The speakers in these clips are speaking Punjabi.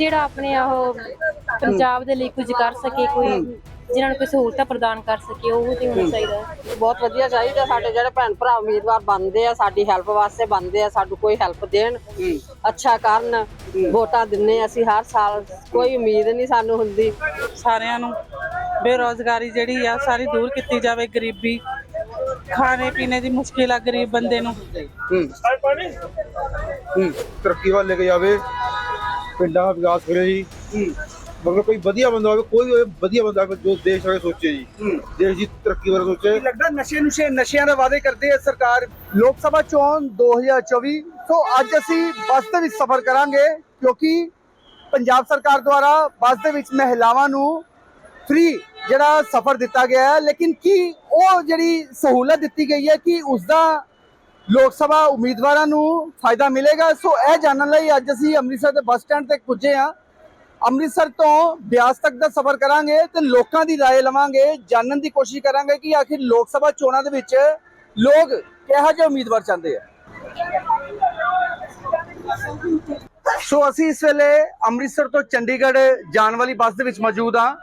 ਜਿਹੜਾ ਆਪਣੇ ਉਹ ਪੰਜਾਬ ਦੇ ਲਈ ਕੁਝ ਕਰ ਸਕੇ ਕੋਈ ਜਿਨ੍ਹਾਂ ਨੂੰ ਕੋਈ ਸਹੂਲਤਾਂ ਪ੍ਰਦਾਨ ਕਰ ਸਕੇ ਉਹ ਤੇ ਹੋਣਾ ਚਾਹੀਦਾ। ਬਹੁਤ ਵਧੀਆ ਚਾਹੀਦਾ ਸਾਡੇ ਜਿਹੜੇ ਭੈਣ ਭਰਾ ਉਮੀਦਵਾਰ ਬਣਦੇ ਆ ਸਾਡੀ ਹੈਲਪ ਵਾਸਤੇ ਬਣਦੇ ਆ ਸਾਨੂੰ ਕੋਈ ਹੈਲਪ ਦੇਣ। ਅੱਛਾ ਕਰਨ ਵੋਟਾਂ ਦਿੰਨੇ ਅਸੀਂ ਹਰ ਸਾਲ ਕੋਈ ਉਮੀਦ ਨਹੀਂ ਸਾਨੂੰ ਹੁੰਦੀ। ਸਾਰਿਆਂ ਨੂੰ ਬੇਰੋਜ਼ਗਾਰੀ ਜਿਹੜੀ ਆ ਸਾਰੀ ਦੂਰ ਕੀਤੀ ਜਾਵੇ ਗਰੀਬੀ। ਖਾਣੇ ਪੀਣੇ ਦੀ ਮੁਸ਼ਕਿਲ ਆ ਗਰੀਬ ਬੰਦੇ ਨੂੰ। ਹੂੰ। ਹੂੰ। ਤਰੱਕੀ ਵੱਲ ਲੈ ਕੇ ਜਾਵੇ। ਪਿੰਡਾਂ ਦਾ ਵਿਕਾਸ ਕਰੇ ਜੀ। ਮਗਰ ਕੋਈ ਵਧੀਆ ਬੰਦਾ ਹੋਵੇ ਕੋਈ ਹੋਵੇ ਵਧੀਆ ਬੰਦਾ ਹੋਵੇ ਜੋ ਦੇਸ਼ ਬਾਰੇ ਸੋਚੇ ਜੀ। ਦੇਸ਼ ਦੀ ਤਰੱਕੀ ਬਾਰੇ ਸੋਚੇ। ਲੱਗਦਾ ਨਸ਼ੇ ਨੁਸ਼ੇ ਨਸ਼ਿਆਂ ਦੇ ਵਾਅਦੇ ਕਰਦੀ ਹੈ ਸਰਕਾਰ? ਲੋਕ ਸਭਾ ਚੋਣ 2024 ਸੋ ਅੱਜ ਅਸੀਂ ਬੱਸ ਦੇ ਵਿੱਚ ਸਫ਼ਰ ਕਰਾਂਗੇ ਕਿਉਂਕਿ ਪੰਜਾਬ ਸਰਕਾਰ ਦੁਆਰਾ ਬੱਸ ਦੇ ਵਿੱਚ ਮਹਿਲਾਵਾਂ ਨੂੰ ਫ੍ਰੀ ਜਿਹੜਾ ਸਫ਼ਰ ਦਿੱਤਾ ਗਿਆ ਹੈ ਲੇਕਿਨ ਕੀ ਉਹ ਜਿਹੜੀ ਸਹੂਲਤ ਦਿੱਤੀ ਗਈ ਹੈ ਕਿ ਉਸ ਦਾ ਲੋਕ ਸਭਾ ਉਮੀਦਵਾਰਾਂ ਨੂੰ ਫਾਇਦਾ ਮਿਲੇਗਾ ਸੋ ਇਹ ਜਾਣਨ ਲਈ ਅੱਜ ਅਸੀਂ ਅੰਮ੍ਰਿਤਸਰ ਦੇ ਬੱਸ ਸਟੈਂਡ ਤੇ ਪੁੱਜੇ ਹਾਂ ਅੰਮ੍ਰਿਤਸਰ ਤੋਂ ਬਿਆਸ ਤੱਕ ਦਾ ਸਫ਼ਰ ਕਰਾਂਗੇ ਤੇ ਲੋਕਾਂ ਦੀ رائے ਲਵਾਂਗੇ ਜਾਣਨ ਦੀ ਕੋਸ਼ਿਸ਼ ਕਰਾਂਗੇ ਕਿ ਆਖਿਰ ਲੋਕ ਸਭਾ ਚੋਣਾਂ ਦੇ ਵਿੱਚ ਲੋਕ ਕਿਹੋ ਜਿਹੇ ਉਮੀਦਵਾਰ ਚਾਹੁੰਦੇ ਆ ਸੋ ਅਸੀਂ ਇਸ ਵੇਲੇ ਅੰਮ੍ਰਿਤਸਰ ਤੋਂ ਚੰਡੀਗੜ੍ਹ ਜਾਣ ਵਾਲੀ ਬੱਸ ਦੇ ਵਿੱਚ ਮੌਜੂਦ ਹਾਂ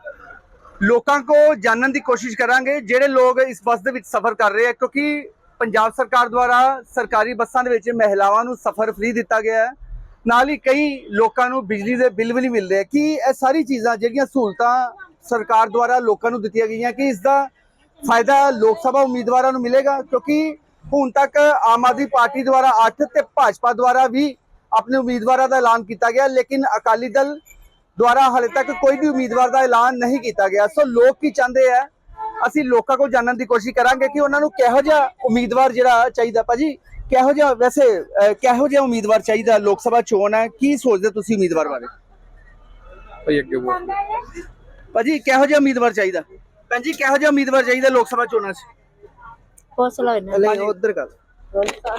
ਲੋਕਾਂ ਕੋ ਜਾਣਨ ਦੀ ਕੋਸ਼ਿਸ਼ ਕਰਾਂਗੇ ਜਿਹੜੇ ਲੋਕ ਇਸ ਬੱਸ ਦੇ ਵਿੱਚ ਸਫ਼ਰ ਕਰ ਰਹੇ ਆ ਕਿਉਂਕਿ ਪੰਜਾਬ ਸਰਕਾਰ ਦੁਆਰਾ ਸਰਕਾਰੀ ਬੱਸਾਂ ਦੇ ਵਿੱਚ ਮਹਿਲਾਵਾਂ ਨੂੰ ਸਫ਼ਰ ਫ੍ਰੀ ਦਿੱਤਾ ਗਿਆ ਹੈ। ਨਾਲ ਹੀ ਕਈ ਲੋਕਾਂ ਨੂੰ ਬਿਜਲੀ ਦੇ ਬਿੱਲ ਵੀ ਨਹੀਂ ਮਿਲਦੇ। ਕਿ ਇਹ ਸਾਰੀ ਚੀਜ਼ਾਂ ਜਿਹੜੀਆਂ ਸਹੂਲਤਾਂ ਸਰਕਾਰ ਦੁਆਰਾ ਲੋਕਾਂ ਨੂੰ ਦਿੱਤੀਆਂ ਗਈਆਂ, ਕਿ ਇਸ ਦਾ ਫਾਇਦਾ ਲੋਕ ਸਭਾ ਉਮੀਦਵਾਰਾਂ ਨੂੰ ਮਿਲੇਗਾ? ਕਿਉਂਕਿ ਹੁਣ ਤੱਕ ਆਮ ਆਦਮੀ ਪਾਰਟੀ ਦੁਆਰਾ 8 ਤੇ ਭਾਜਪਾ ਦੁਆਰਾ ਵੀ ਆਪਣੇ ਉਮੀਦਵਾਰਾਂ ਦਾ ਐਲਾਨ ਕੀਤਾ ਗਿਆ, ਲੇਕਿਨ ਅਕਾਲੀ ਦਲ ਦੁਆਰਾ ਹਾਲੇ ਤੱਕ ਕੋਈ ਵੀ ਉਮੀਦਵਾਰ ਦਾ ਐਲਾਨ ਨਹੀਂ ਕੀਤਾ ਗਿਆ। ਸੋ ਲੋਕ ਕੀ ਚਾਹੁੰਦੇ ਆ ਅਸੀਂ ਲੋਕਾਂ ਕੋਲ ਜਾਣਨ ਦੀ ਕੋਸ਼ਿਸ਼ ਕਰਾਂਗੇ ਕਿ ਉਹਨਾਂ ਨੂੰ ਕਿਹੋ ਜਿਹਾ ਉਮੀਦਵਾਰ ਜਿਹੜਾ ਚਾਹੀਦਾ ਭਾਜੀ ਕਿਹੋ ਜਿਹਾ ਵੈਸੇ ਕਿਹੋ ਜਿਹਾ ਉਮੀਦਵਾਰ ਚਾਹੀਦਾ ਲੋਕ ਸਭਾ ਚੋਣ ਹੈ? ਕੀ ਸੋਚਦੇ ਤੁਸੀਂ ਉਮੀਦਵਾਰ ਬਾਰੇ? ਭਾਈ ਅੱਗੇ ਬੋਲ। ਭਾਜੀ ਕਿਹੋ ਜਿਹਾ ਉਮੀਦਵਾਰ ਚਾਹੀਦਾ? ਭੈਣ ਜੀ ਕਿਹੋ ਜਿਹਾ ਉਮੀਦਵਾਰ ਚਾਹੀਦਾ ਲੋਕ ਸਭਾ ਚੋਣਾਂ 'ਚ? ਬਹੁਤ ਲੱਗਦਾ। ਨਹੀਂ ਉਧਰ ਗੱਲ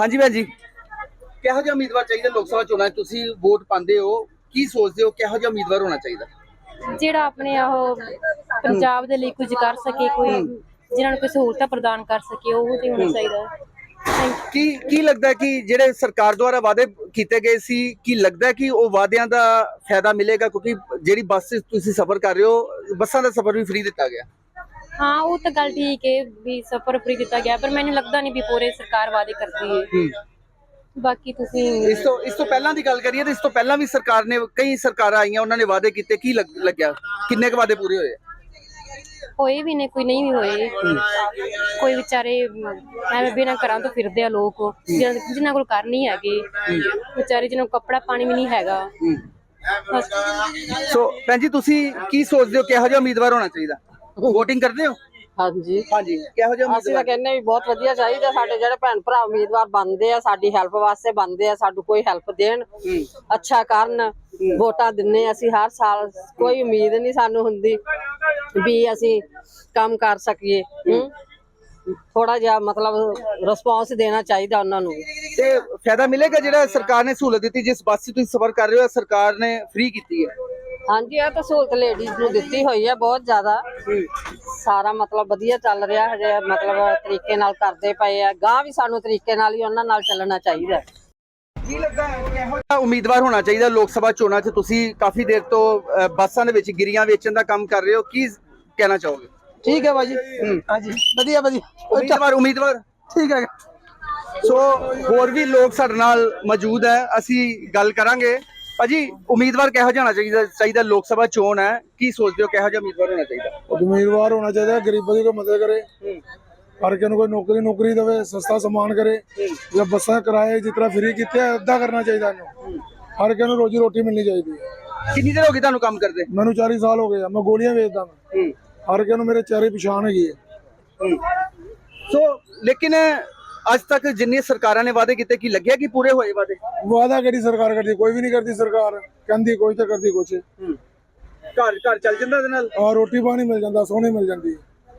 ਹਾਂਜੀ ਭੈਣ ਜੀ। ਕਿਹੋ ਜਿਹਾ ਉਮੀਦਵਾਰ ਚਾਹੀਦਾ ਲੋਕ ਸਭਾ ਚੋਣਾਂ 'ਚ? ਤੁਸੀਂ ਵੋਟ ਪਾਉਂਦੇ ਹੋ ਕੀ ਸੋਚਦੇ ਹੋ ਕਿਹੋ ਜਿਹਾ ਉਮੀਦਵਾਰ ਹੋਣਾ ਚਾਹੀਦਾ? ਜਿਹੜਾ ਆਪਣੇ ਉਹ ਪੰਜਾਬ ਦੇ ਲਈ ਕੁਝ ਕਰ ਸਕੇ ਕੋਈ ਜਿਨ੍ਹਾਂ ਨੂੰ ਕੋਈ ਸਹੂਲਤਾਂ ਪ੍ਰਦਾਨ ਕਰ ਸਕੇ ਉਹ ਤੇ ਹੋਣਾ ਚਾਹੀਦਾ। ਹੈ। ਕੀ ਕੀ ਲੱਗਦਾ ਕਿ ਜਿਹੜੇ ਸਰਕਾਰ ਦੁਆਰਾ ਵਾਅਦੇ ਕੀਤੇ ਗਏ ਸੀ ਕੀ ਲੱਗਦਾ ਕਿ ਉਹ ਵਾਅਦਿਆਂ ਦਾ ਫਾਇਦਾ ਮਿਲੇਗਾ? ਕਿਉਂਕਿ ਜਿਹੜੀ ਬੱਸ ਤੁਸੀਂ ਸਫ਼ਰ ਕਰ ਰਹੇ ਹੋ ਬੱਸਾਂ ਦਾ ਸਫ਼ਰ ਵੀ ਫ੍ਰੀ ਦਿੱਤਾ ਗਿਆ। ਹਾਂ ਉਹ ਤਾਂ ਗੱਲ ਠੀਕ ਹੈ ਵੀ ਸਫਰ ਫ੍ਰੀ ਦਿੱਤਾ ਗਿਆ ਪਰ ਮੈਨੂੰ ਲੱਗਦਾ ਨਹੀਂ ਵੀ ਪੂਰੇ ਸਰਕਾਰ ਵਾਅਦੇ ਕਰਦੀ ਹੈ। ਬਾਕੀ ਤੁਸੀਂ ਇਸ ਤੋਂ ਇਸ ਤੋਂ ਪਹਿਲਾਂ ਦੀ ਗੱਲ ਕਰੀਏ ਤਾਂ ਇਸ ਤੋਂ ਪਹਿਲਾਂ ਵੀ ਸਰਕਾਰ ਨੇ ਕਈ ਸਰਕਾਰਾਂ ਆਈਆਂ ਉਹਨਾਂ ਨੇ ਵਾਅਦੇ ਕੀਤੇ ਕੀ ਲੱਗ- ਲੱਗਿਆ? ਕਿੰਨੇ ਕੁ ਵਾਅਦੇ ਪੂਰੇ ਹੋਏ? ਹੋਏ ਵੀ ਨੇ ਕੋਈ ਨਹੀਂ ਵੀ ਹੋਏ। ਕੋਈ ਵਿਚਾਰੇ ਐਵੇਂ ਬਿਨਾਂ ਘਰਾਂ ਤੋਂ ਫਿਰਦੇ ਆ ਲੋਕ ਜਿਹਨਾਂ ਜਿਨ੍ਹਾਂ ਕੋਲ ਘਰ ਨਹੀਂ ਹੈਗੇ। ਵਿਚਾਰੇ ਜਿਹਨਾਂ ਕੋਲ ਕੱਪੜਾ ਪਾਣੀ ਵੀ ਨਹੀਂ ਹੈਗਾ। ਬਸ। ਸੋ ਭੈਣ ਜੀ ਤੁਸੀਂ ਕੀ ਸੋਚਦੇ ਹੋ? ਕਿਹੋ ਜਿਹਾ ਉਮੀਦਵਾਰ ਹੋਣਾ ਚਾਹੀਦਾ? VOTING ਕਰਦੇ ਹੋ? ਹਾਂਜੀ। ਹਾਂਜੀ ਕਿਹੋ ਜਿਹਾ ਅਸੀਂ ਤਾਂ ਉਮੀਦਵਾਰ ਕਹਿੰਦੇ ਵੀ ਬਹੁਤ ਵਧੀਆ ਚਾਹੀਦਾ ਸਾਡੇ ਜਿਹੜੇ ਭੈਣ ਭਰਾ ਉਮੀਦਵਾਰ ਬਣਦੇ ਆ ਸਾਡੀ ਹੈਲਪ ਵਾਸਤੇ ਬਣਦੇ ਆ ਸਾਨੂੰ ਕੋਈ ਹੈਲਪ ਦੇਣ। ਅੱਛਾ ਕਰਨ ਵੋਟਾਂ ਦਿੰਨੇ ਅਸੀਂ ਹਰ ਸਾਲ ਕੋਈ ਉਮੀਦ ਨਹੀਂ ਸਾਨੂੰ ਹੁੰਦੀ ਵੀ ਅਸੀਂ ਕੰਮ ਕਰ ਸਕੀਏ ਥੋੜਾ ਜਿਹਾ ਮਤਲਬ ਰਿਸਪੌਂਸ ਦੇਣਾ ਚਾਹੀਦਾ ਉਹਨਾਂ ਨੂੰ। ਤੇ ਫਾਇਦਾ ਮਿਲੇਗਾ ਜਿਹੜਾ ਸਰਕਾਰ ਨੇ ਸਹੂਲਤ ਦਿੱਤੀ ਜਿਸ ਬੱਸ 'ਚ ਤੁਸੀਂ ਸਫ਼ਰ ਕਰ ਰਹੇ ਹੋ ਸਰਕਾਰ ਨੇ ਫ੍ਰੀ ਕੀਤੀ ਹੈ? ਹਾਂਜੀ ਇਹ ਤਾਂ ਸਹੂਲਤ ਲੇਡੀਜ਼ ਨੂੰ ਦਿੱਤੀ ਹੋਈ ਹੈ ਬਹੁਤ ਜ਼ਿਆਦਾ। ਸਾਰਾ ਮਤਲਬ ਵਧੀਆ ਚੱਲ ਰਿਹਾ ਹਜੇ ਮਤਲਬ ਤਰੀਕੇ ਨਾਲ ਕਰਦੇ ਪਏ ਆ। ਗਾਂ ਵੀ ਸਾਨੂੰ ਤਰੀਕੇ ਨਾਲ ਹੀ ਉਹਨਾਂ ਨਾਲ ਚੱਲਣਾ ਚਾਹੀਦਾ ਹੈ। ਕੀ ਲੱਗਦਾ ਹੈ ਕਿਹੋ ਜਿਹਾ ਉਮੀਦਵਾਰ ਹੋਣਾ ਚਾਹੀਦਾ ਲੋਕ ਸਭਾ ਚੋਣਾਂ 'ਚ? ਤੁਸੀਂ ਕਾਫੀ ਦੇਰ ਤੋਂ ਅ, ਬੱਸਾਂ ਦੇ ਵਿੱਚ ਗਿਰੀਆਂ ਵੇਚਣ ਦਾ ਕੰਮ ਕਰ ਰਹੇ ਹੋ। ਕੀ ਕਹਿਣਾ ਚਾਹੋਗੇ? ਠੀਕ ਹੈ ਭਾਜੀ। ਹਾਂਜੀ। ਵਧੀਆ ਵਧੀਆ ਉਮੀਦਵਾਰ ਉਮੀਦਵਾਰ? ਠੀਕ ਹੈ। ਸੋ ਹੋਰ ਵੀ ਲੋਕ ਸਾਡੇ ਨਾਲ ਮੌਜੂਦ ਹੈ। ਅਸੀਂ ਗੱਲ ਕਰਾਂਗੇ। ਭਾਜੀ ਉਮੀਦਵਾਰ ਕਿਹੋ ਜਿਹਾ ਹੋਣਾ ਚਾਹੀਦਾ ਚਾਹੀਦਾ ਲੋਕ ਸਭਾ ਚੋਣ ਹੈ? ਕੀ ਸੋਚਦੇ ਹੋ ਕਿਹੋ ਜਿਹਾ ਉਮੀਦਵਾਰ ਹੋਣਾ ਚਾਹੀਦਾ? ਉਮੀਦਵਾਰ ਹੋਣਾ ਚਾਹੀਦਾ ਗਰੀਬਾਂ ਦੀ ਕੋਈ ਮਦਦ ਕਰੇ। ਹਰ ਕਿਸੇ ਨੂੰ ਕੋਈ ਨੌਕਰੀ ਨੌਕਰੀ ਦੇਵੇ ਸਸਤਾ ਸਮਾਨ ਕਰੇ। ਜਾਂ ਬੱਸਾਂ ਕਿਰਾਏ ਜਿਸ ਤਰ੍ਹਾਂ ਫ੍ਰੀ ਕੀਤੇ ਏਦਾਂ ਕਰਨਾ ਚਾਹੀਦਾ ਇਹਨੂੰ। ਹਰ ਕਿਸੇ ਨੂੰ ਰੋਜੀ ਰੋਟੀ ਮਿਲਣੀ ਚਾਹੀਦੀ ਹੈ। ਕਿੰਨੀ ਦੇਰ ਹੋ ਗਈ ਤੁਹਾਨੂੰ ਕੰਮ ਕਰਦੇ? ਮੈਨੂੰ 40 ਸਾਲ ਹੋ ਗਏ ਆ ਮੈਂ ਗੋਲੀਆਂ ਵੇਚਦਾ ਮੈਂ ਹਰ ਕਿਸੇ ਨੂੰ ਮੇਰੇ ਚਿਹਰੇ ਪਛਾਣ ਹੈਗੀ ਹੈ। ਸੋ ਲੇਕਿਨ ਅੱਜ ਤੱਕ ਜਿੰਨੀ ਸਰਕਾਰਾਂ ਨੇ ਵਾਅਦੇ ਕੀਤੇ ਕੀ ਲੱਗਿਆ ਕਿ ਪੂਰੇ ਹੋਏ ਵਾਅਦੇ? ਵਾਅਦਾ ਕਿਹੜੀ ਸਰਕਾਰ ਕਰਦੀ? ਕੋਈ ਵੀ ਨਹੀਂ ਕਰਦੀ ਸਰਕਾਰ। ਕਹਿੰਦੀ ਕੋਈ ਤਾਂ ਕਰਦੀ ਕੁਛ। ਘਰ ਘਰ ਚੱਲ ਜਾਂਦਾ ਇਹਦੇ ਨਾਲ? ਆ ਰੋਟੀ ਪਾਣੀ ਮਿਲ ਜਾਂਦਾ ਸੋਹਣੀ ਮਿਲ ਜਾਂਦੀ।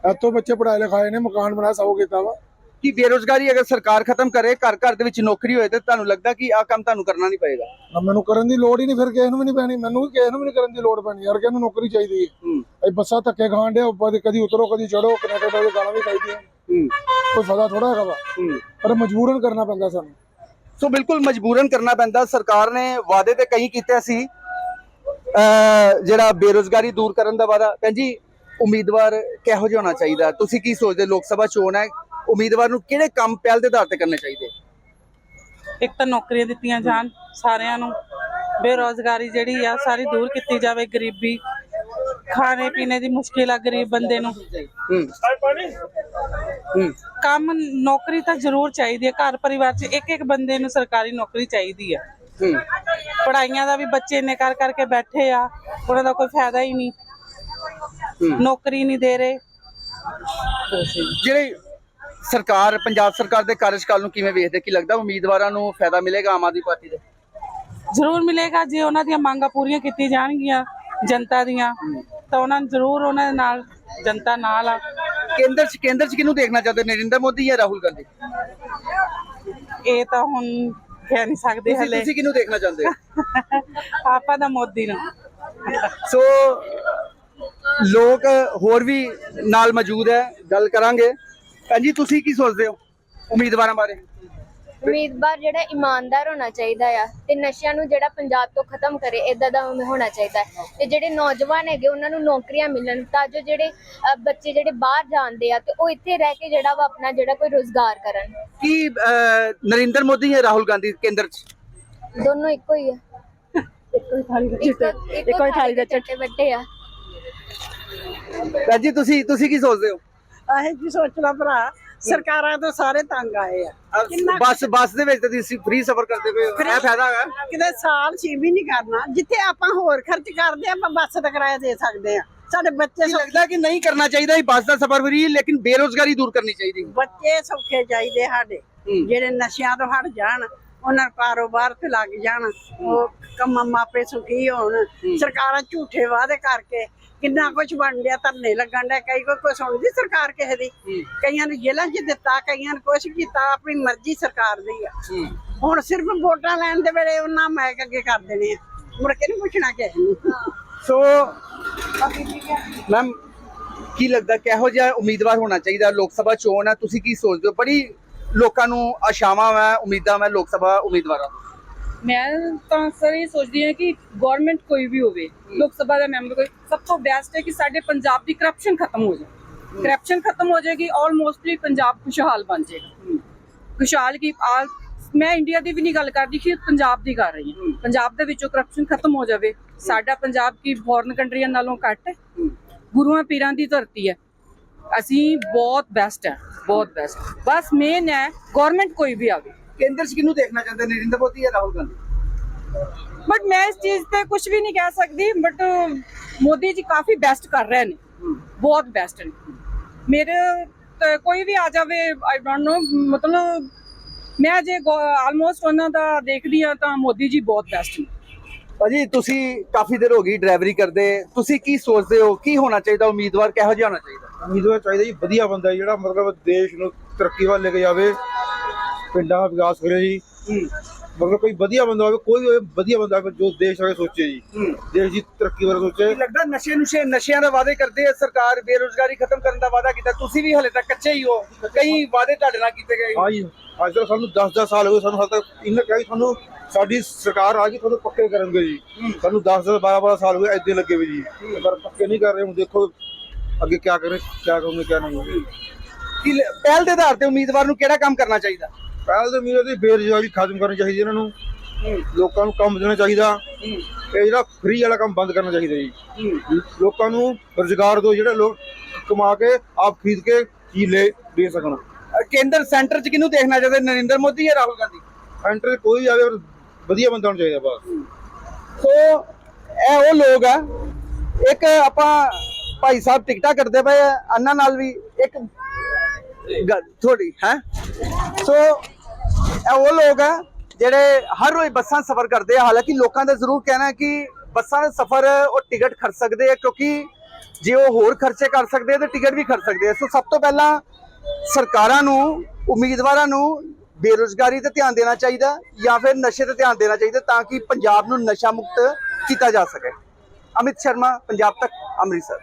ਇੱਥੋਂ ਬੱਚੇ ਪੜਾਏ ਲਿਖਾਏ ਨੇ ਮਕਾਨ ਬਣਾਇਆ ਸਭ ਕੀਤਾ ਵਾ। ਕਿ ਬੇਰੋਜ਼ਗਾਰੀ ਅਗਰ ਸਰਕਾਰ ਖਤਮ ਕਰੇ ਘਰ ਘਰ ਦੇ ਵਿੱਚ ਨੌਕਰੀ ਹੋਏ ਤੇ ਤੁਹਾਨੂੰ ਲੱਗਦਾ ਕਿ ਆਹ ਕੰਮ ਤੁਹਾਨੂੰ ਕਰਨਾ ਨਹੀਂ ਪਏਗਾ? ਨਾ ਮੈਨੂੰ ਕਰਨ ਦੀ ਲੋੜ ਹੀ ਨਹੀਂ ਫਿਰ ਕਿਸੇ ਨੂੰ ਵੀ ਨਹੀਂ ਪੈਣੀ। ਮੈਨੂੰ ਵੀ ਕਿਸੇ ਨੂੰ ਵੀ ਨਹੀਂ ਕਰਨ ਦੀ ਲੋੜ ਪੈਣੀ। ਯਾਰ ਕਿਸੇ ਨੂੰ ਨੌਕਰੀ ਚਾਹੀਦੀ ਹੈ। ਇਹ ਬੱਸਾਂ ਧੱਕੇ ਖਾਣ ਦੇ ਉੱਪਰ ਕਦੀ ਉਤਰੋ ਕਦੀ ਚੜੋ ਕਨੇਡਾ ਤੋਂ ਗਾਲਾਂ ਵੀ ਖਾਈਦੀਆਂ। ਕੋਈ ਫਾਇਦਾ ਥੋੜਾ ਹੈਗਾ ਵਾ। ਪਰ ਮਜਬੂਰਨ ਕਰਨਾ ਪੈਂਦਾ ਸਾਨੂੰ। ਸੋ ਬਿਲਕੁਲ ਮਜਬੂਰਨ ਕਰਨਾ ਪੈਂਦਾ। ਸਰਕਾਰ ਨੇ ਵਾਅਦੇ ਤੇ ਕਈ ਕੀਤੇ ਸੀ। ਜਿਹੜਾ ਬੇਰੋਜ਼ਗਾਰੀ ਦੂਰ ਕਰਨ ਦਾ ਵਾਦਾ ਭੈਣ ਜੀ ਉਮੀਦਵਾਰ ਕਿਹੋ ਜਿਹਾ ਹੋਣਾ ਚਾਹੀਦਾ? ਤੁਸੀਂ ਕੀ ਸੋਚਦੇ? ਲੋਕ ਸਭਾ ਚੋਣ ਹੈ। ਉਮੀਦਵਾਰ ਨੂੰ ਕਿਹੜੇ ਕੰਮ ਪਹਿਲ ਦੇ ਆਧਾਰ ਤੇ ਕਰਨੇ ਚਾਹੀਦੇ? ਇੱਕ ਤਾਂ ਨੌਕਰੀਆਂ ਦਿੱਤੀਆਂ ਜਾਣ ਸਾਰਿਆਂ ਨੂੰ। ਬੇਰੋਜ਼ਗਾਰੀ ਜਿਹੜੀ ਆ ਸਾਰੀ ਦੂਰ ਕੀਤੀ ਜਾਵੇ ਗਰੀਬੀ। ਖਾਣੇ ਪੀਣੇ ਦੀ ਮੁਸ਼ਕਿਲ ਆ ਗਰੀਬ ਬੰਦੇ ਨੂੰ। ਕੰਮ ਨੌਕਰੀ ਤਾਂ ਜ਼ਰੂਰ ਚਾਹੀਦੀ ਹੈ। ਘਰ ਪਰਿਵਾਰ 'ਚ ਇੱਕ ਇੱਕ ਬੰਦੇ ਨੂੰ ਸਰਕਾਰੀ ਨੌਕਰੀ ਚਾਹੀਦੀ ਹੈ। ਪੜਾਈਆਂ ਦਾ ਵੀ ਬੱਚੇ ਇੰਨੇ ਕਰ ਕਰਕੇ ਬੈਠੇ ਆ ਉਹਨਾਂ ਦਾ ਕੋਈ ਫਾਇਦਾ ਹੀ ਨਹੀਂ। ਨੌਕਰੀ ਨਹੀਂ ਦੇ ਰਹੇ। ਜਿਹੜੇ ਸਰਕਾਰ ਪੰਜਾਬ ਸਰਕਾਰ ਦੇ ਕਾਰਜਕਾਲ ਨੂੰ ਕਿਵੇਂ ਵੇਖਦੇ? ਕੀ ਲੱਗਦਾ ਉਮੀਦਵਾਰਾਂ ਨੂੰ ਫਾਇਦਾ ਮਿਲੇਗਾ ਆਮ ਆਦਮੀ ਪਾਰਟੀ ਦੇ? ਜ਼ਰੂਰ ਮਿਲੇਗਾ। ਜੇ ਉਹਨਾਂ ਦੀਆਂ ਮੰਗਾਂ ਪੂਰੀਆਂ ਕੀਤੀਆਂ ਜਾਣਗੀਆਂ ਜਨਤਾ ਦੀਆਂ ਤਾਂ ਉਹਨਾਂ ਨੂੰ ਜ਼ਰੂਰ ਉਹਨਾਂ ਦੇ ਨਾਲ ਜਨਤਾ ਨਾਲ ਆ। ਕੇਂਦਰ ਚ ਕੇਂਦਰ ਚ ਕਿਹਨੂੰ ਦੇਖਣਾ ਚਾਹੁੰਦੇ? ਨਰਿੰਦਰ ਮੋਦੀ ਜਾਂ ਰਾਹੁਲ ਗਾਂਧੀ? ਇਹ ਤਾਂ ਹੁਣ ਕਹਿ ਨਹੀਂ ਸਕਦੇ ਤੁਸੀਂ ਹਲੇ। ਤੁਸੀਂ ਕਿਹਨੂੰ ਦੇਖਣਾ ਚਾਹੁੰਦੇ? ਹੋ ਆਪਾਂ ਦਾ ਮੋਦੀ ਨੂੰ। ਸੋ ਲੋਕ ਹੋਰ ਵੀ ਨਾਲ ਮੌਜੂਦ ਹੈ। ਗੱਲ ਕਰਾਂਗੇ। ਭੈਣ ਜੀ ਤੁਸੀਂ ਕੀ ਸੋਚਦੇ ਹੋ ਉਮੀਦਵਾਰਾਂ ਬਾਰੇ? ਉਮੀਦਵਾਰ ਜਿਹੜਾ ਇਮਾਨਦਾਰ ਹੋਣਾ ਚਾਹੀਦਾ ਆ ਤੇ ਨਸ਼ਿਆਂ ਨੂੰ ਜਿਹੜਾ ਪੰਜਾਬ ਤੋਂ ਖਤਮ ਕਰੇ ਇਦਾਂ ਦਾ ਹੋਣਾ ਚਾਹੀਦਾ। ਹੈ ਤੇ ਜਿਹੜੇ ਨੌਜਵਾਨ ਹੈਗੇ ਉਹਨਾਂ ਨੂੰ ਨੌਕਰੀਆਂ ਮਿਲਣ ਤਾਂ ਜੋ ਜਿਹੜੇ ਬੱਚੇ ਜਿਹੜੇ ਬਾਹਰ ਜਾਂਦੇ ਆ ਤੇ ਉਹ ਇੱਥੇ ਰਹਿ ਕੇ ਜਿਹੜਾ ਵਾ ਆਪਣਾ ਜਿਹੜਾ ਕੋਈ ਰੋਜ਼ਗਾਰ ਕਰਨ। ਕੀ ਨਰਿੰਦਰ ਮੋਦੀ ਜਾਂ ਰਾਹੁਲ ਗਾਂਧੀ ਕੇਂਦਰ ਚ? ਦੋਨੋਂ ਇੱਕੋ ਹੀ ਆ। ਇੱਕੋ ਹੀ ਥਾਲੀ ਦੇ ਚੱਟੇ ਵੱਟੇ ਆ। ਜੀ ਤੁਸੀਂ ਤੁਸੀਂ ਕੀ ਸੋਚਦੇ ਹੋ? ਆਹੇ ਕੀ ਸੋਚਣਾ ਭਰਾ? ਸਰਕਾਰਾਂ ਤੋਂ ਸਾਰੇ ਤੰਗ ਆਏ ਆ। ਬੱਸ ਬੱਸ ਦੇ ਵਿੱਚ ਤਾਂ ਤੁਸੀਂ ਫ੍ਰੀ ਸਫ਼ਰ ਕਰਦੇ ਪਏ ਹੋ। ਇਹ ਫਾਇਦਾ ਹੈ ਕਿਤੇ ਸਾਲ ਛੇ ਵੀ ਨਹੀਂ ਕਰਨਾ ਜਿੱਥੇ ਆਪਾਂ ਹੋਰ ਖਰਚ ਕਰਦੇ ਆਪਾਂ ਬੱਸ ਦਾ ਕਿਰਾਇਆ ਦੇ ਸਕਦੇ ਆ। ਸਾਡੇ ਬੱਚੇ ਲੱਗਦਾ ਕਿ ਨਹੀਂ ਕਰਨਾ ਚਾਹੀਦਾ ਇਹ ਬੱਸ ਦਾ ਸਫ਼ਰ ਫ੍ਰੀ ਲੇਕਿਨ ਬੇਰੋਜ਼ਗਾਰੀ ਦੂਰ ਕਰਨੀ ਚਾਹੀਦੀ ਬੱਚੇ ਸੌਖੇ ਚਾਹੀਦੇ ਸਾਡੇ ਜਿਹੜੇ ਨਸ਼ਿਆਂ ਤੋਂ ਹਟ ਜਾਣ ਉਹਨਾਂ ਕਾਰੋਬਾਰ ਤੇ ਲੱਗ ਜਾਣ। ਉਹ ਕੰਮ ਮਾਪੇ ਸੁਖੀ ਹੋਣ। ਸਰਕਾਰਾਂ ਝੂਠੇ ਵਾਅਦੇ ਕਰਕੇ ਕਿੰਨਾ ਕੁਝ ਬਣ ਗਿਆ ਧਰਨੇ ਲੱਗਣ ਦਾ ਕਈ ਕੋਈ ਕੁਛ ਸੁਣਦੀ ਸਰਕਾਰ ਕਿਸੇ ਦੀ। ਕਈਆਂ ਨੂੰ ਜੇਲ੍ਹਾਂ 'ਚ ਦਿੱਤਾ ਕਈਆਂ ਨੂੰ ਕੁਛ ਕੀਤਾ ਆਪਣੀ ਮਰਜ਼ੀ ਸਰਕਾਰ ਦੀ ਆ। ਹੁਣ ਸਿਰਫ ਵੋਟਾਂ ਲੈਣ ਦੇ ਵੇਲੇ ਉਹਨਾਂ ਮੈਕ ਅੱਗੇ ਕਰ ਦੇਣੇ ਆ। ਮੁੜ ਕੇ ਨਹੀਂ ਪੁੱਛਣਾ ਕਿਸੇ ਨੂੰ। ਸੋ ਮੈਮ ਕੀ ਲੱਗਦਾ ਕਿਹੋ ਜਿਹਾ ਉਮੀਦਵਾਰ ਹੋਣਾ ਚਾਹੀਦਾ? ਲੋਕ ਸਭਾ ਚੋਣ ਹੈ ਤੁਸੀਂ ਕੀ ਸੋਚਦੇ ਹੋ? ਬੜੀ ਲੋਕਾਂ ਨੂੰ ਆਸ਼ਾਵਾਂ ਹੈ ਉਮੀਦਾਂ ਹੈ ਲੋਕ ਸਭਾ ਉਮੀਦਵਾਰਾਂ ਤੋਂ। ਮੈਂ ਤਾਂ ਸਰ ਇਹ ਸੋਚਦੀ ਹਾਂ ਕਿ ਗਵਰਨਮੈਂਟ ਕੋਈ ਵੀ ਹੋਵੇ, ਲੋਕ ਸਭਾ ਦਾ ਮੈਂਬਰ ਕੋਈ, ਸਭ ਤੋਂ ਬੈਸਟ ਹੈ ਕਿ ਸਾਡੇ ਪੰਜਾਬ ਦੀ ਕਰਪਸ਼ਨ ਖਤਮ ਹੋ ਜਾਏ ਕਰਪਸ਼ਨ ਖਤਮ ਹੋ ਜਾਏਗੀ ਆਲਮੋਸਟਲੀ ਪੰਜਾਬ ਖੁਸ਼ਹਾਲ ਬਣ ਜਾਏਗਾ। ਖੁਸ਼ਹਾਲ ਕੀ, ਆ, ਮੈਂ ਇੰਡੀਆ ਦੀ ਵੀ ਨਹੀਂ ਗੱਲ ਕਰਦੀ ਕਿ ਪੰਜਾਬ ਦੀ ਕਰ ਰਹੀ ਹਾਂ। ਪੰਜਾਬ ਦੇ ਵਿੱਚੋਂ ਕਰਪਸ਼ਨ ਖਤਮ ਹੋ ਜਾਵੇ, ਸਾਡਾ ਪੰਜਾਬ ਕੀ ਫੋਰਨ ਕੰਟਰੀਆਂ ਨਾਲੋਂ ਘੱਟ ਹੈ? ਗੁਰੂਆਂ ਪੀਰਾਂ ਦੀ ਧਰਤੀ ਹੈ। ਅਸੀਂ ਬਹੁਤ ਬੈਸਟ ਹੈ ਬਹੁਤ ਬੈਸਟ ਬਸ ਮੇਨ ਹੈ ਗਵਰਨਮੈਂਟ ਕੋਈ ਵੀ ਆਵੇ। ਕੇਂਦਰ ਚ ਕਿਹਨੂੰ ਦੇਖਣਾ ਚਾਹੁੰਦੇ ਨਰਿੰਦਰ ਮੋਦੀ ਜਾਂ ਰਾਹੁਲ ਗਾਂਧੀ? ਬਟ ਮੈਂ ਇਸ ਚੀਜ਼ ਤੇ ਕੁਝ ਵੀ ਨਹੀਂ ਕਹਿ ਸਕਦੀ but Modi ji coffee best ਕਰ ਰਹੇ ਨੇ। ਬਹੁਤ ਬੈਸਟ ਨੇ। ਮੇਰੇ ਕੋਈ ਵੀ ਆ ਜਾਵੇ ਆਈ ਡੋਨਟ ਨੋ ਮਤਲਬ ਮੈਂ ਜੇ ਆਲਮੋਸਟ ਉਹਨਾਂ ਦਾ ਦੇਖਦੀ ਆ ਤਾਂ ਮੋਦੀ ਜੀ ਬਹੁਤ ਬੈਸਟ ਨੇ। ਭਾਜੀ ਤੁਸੀਂ ਕਾਫੀ ਦੇਰ ਹੋ ਗਈ ਡਰਾਈਵਰੀ ਕਰਦੇ। ਤੁਸੀਂ ਕੀ ਸੋਚਦੇ ਹੋ? ਕੀ ਹੋਣਾ ਚਾਹੀਦਾ? ਉਮੀਦਵਾਰ ਕਿਹੋ ਜਿਹਾ ਹੋਣਾ ਚਾਹੀਦਾ? ਉਮੀਦਵਾਰ ਚਾਹੀਦਾ ਜੀ ਵਧੀਆ ਬੰਦਾ ਜਿਹੜਾ ਮਤਲਬ ਦੇਸ਼ ਨੂੰ ਤਰੱਕੀ ਵੱਲ ਲੈ ਕੇ ਜਾਵੇ ਪਿੰਡਾਂ ਦਾ ਵਿਕਾਸ ਕਰੇ ਜੀ। ਮਤਲਬ ਕੋਈ ਵਧੀਆ ਬੰਦਾ ਹੋਵੇ ਕੋਈ ਵੀ ਵਧੀਆ ਬੰਦਾ ਹੋਵੇ ਜੋ ਦੇਸ਼ ਬਾਰੇ ਸੋਚੇ ਜੀ। ਦੇਸ਼ ਦੀ ਤਰੱਕੀ ਬਾਰੇ ਸੋਚੇ। ਲੱਗਦਾ ਨਸ਼ੇ ਨੁਸ਼ੇ ਨਸ਼ਿਆਂ ਦਾ ਵਾਅਦੇ ਕਰਦੇ ਆ ਸਰਕਾਰ ਬੇਰੋਜ਼ਗਾਰੀ ਖਤਮ ਕਰਨ ਦਾ ਵਾਅਦਾ ਕੀਤਾ? ਤੁਸੀਂ ਵੀ ਹਲੇ ਤੱਕ ਕੱਚੇ ਹੀ ਹੋ। ਕਈ ਵਾਅਦੇ ਤੁਹਾਡੇ ਨਾਲ ਕੀਤੇ ਗਏ ਹਾਂ। ਜੀ ਅੱਜ ਤੱਕ ਸਾਨੂੰ 10-10 ਸਾਲ ਹੋ ਗਏ ਸਾਨੂੰ ਹਾਲੇ ਤੱਕ ਇਹਨਾਂ ਕਿਹਾ ਤੁਹਾਨੂੰ ਸਾਡੀ ਸਰਕਾਰ ਆ ਗਈ ਤੁਹਾਨੂੰ ਪੱਕੇ ਕਰਨਗੇ ਜੀ। ਸਾਨੂੰ 10-10 12-12 ਸਾਲ ਹੋ ਗਏ ਐਦੇ ਲੱਗੇ ਵੀ ਜੀ। ਪਰ ਪੱਕੇ ਨਹੀਂ ਕਰ ਰਹੇ ਹੁਣ ਦੇਖੋ ਅੱਗੇ ਕੀ ਕਰੇ ਕੀ ਕਰੋਗੇ ਕੀ ਨਹੀਂ ਕਿ ਲ- ਪਹਿਲ ਦੇ ਆਧਾਰ ਤੇ ਉਮੀਦਵਾਰ ਨੂੰ ਕਿਹੜਾ ਕੰਮ ਕਰਨਾ ਚਾਹੀਦਾ? ਪਹਿਲ ਤਾਂ ਮੇਰੇ ਦੀ ਬੇਰੁਜ਼ਗਾਰੀ ਖਤਮ ਕਰਨੀ ਚਾਹੀਦੀ ਇਹਨਾਂ ਨੂੰ। ਲੋਕਾਂ ਨੂੰ ਕੰਮ ਦੇਣਾ ਚਾਹੀਦਾ। ਇਹ ਜਿਹੜਾ ਫ੍ਰੀ ਵਾਲਾ ਕੰਮ ਬੰਦ ਕਰਨਾ ਚਾਹੀਦਾ ਜੀ। ਲੋਕਾਂ ਨੂੰ ਰੁਜ਼ਗਾਰ ਦੋ ਜਿਹੜੇ ਲੋਕ ਕਮਾ ਕੇ ਆਪ ਖਰੀਦ ਕੇ ਚੀਜ਼ ਲੈ ਦੇ ਸਕਣ। ਕੇਂਦਰ ਸੈਂਟਰ ਚ ਕਿਹਨੂੰ ਦੇਖਣਾ ਚਾਹੀਦਾ? ਨਰਿੰਦਰ ਮੋਦੀ ਜਾਂ ਰਾਹੁਲ ਗਾਂਧੀ? ਐਂਟਰ ਕੋਈ ਆਵੇ ਪਰ ਵਧੀਆ ਬੰਦਾ ਹੋਣਾ ਚਾਹੀਦਾ ਬਸ। ਸੋ ਇਹ ਉਹ ਲੋਕ ਆ। ਇੱਕ ਆਪਾਂ ਭਾਈ ਸਾਹਿਬ ਟਿਕਟਾਂ ਕਰਦੇ ਪਏ ਆ, ਅੰਨਾ ਨਾਲ ਵੀ ਇੱਕ ਗੱਲ ਥੋੜੀ ਹੈ? ਸੋ ਇਹ ਉਹ ਲੋਕ ਆ ਜਿਹੜੇ ਹਰ ਰੋਜ਼ ਬੱਸਾਂ ਸਫ਼ਰ ਕਰਦੇ ਆ, ਹਾਲਾਂਕਿ ਲੋਕਾਂ ਦਾ ਜ਼ਰੂਰ ਕਹਿਣਾ ਕਿ ਬੱਸਾਂ ਦਾ ਸਫ਼ਰ ਉਹ ਟਿਕਟ ਖਰਚ ਸਕਦੇ ਆ, ਕਿਉਂਕਿ ਜੇ ਉਹ ਹੋਰ ਖਰਚੇ ਕਰ ਸਕਦੇ ਆ, ਤੇ ਟਿਕਟ ਵੀ ਖਰਚ ਸਕਦੇ ਆ। ਸੋ ਸਭ ਤੋਂ ਪਹਿਲਾਂ ਸਰਕਾਰਾਂ ਨੂੰ, ਉਮੀਦਵਾਰਾਂ ਨੂੰ ਬੇਰੁਜ਼ਗਾਰੀ ਤੇ ਧਿਆਨ ਦੇਣਾ ਚਾਹੀਦਾ ਜਾਂ ਫਿਰ ਨਸ਼ੇ ਤੇ ਧਿਆਨ ਦੇਣਾ ਚਾਹੀਦਾ ਤਾਂ ਕਿ ਪੰਜਾਬ ਨੂੰ ਨਸ਼ਾ ਮੁਕਤ ਕੀਤਾ ਜਾ ਸਕੇ। ਅਮਿਤ ਸ਼ਰਮਾ, ਪੰਜਾਬ ਤੱਕ, ਅੰਮ੍ਰਿਤਸਰ।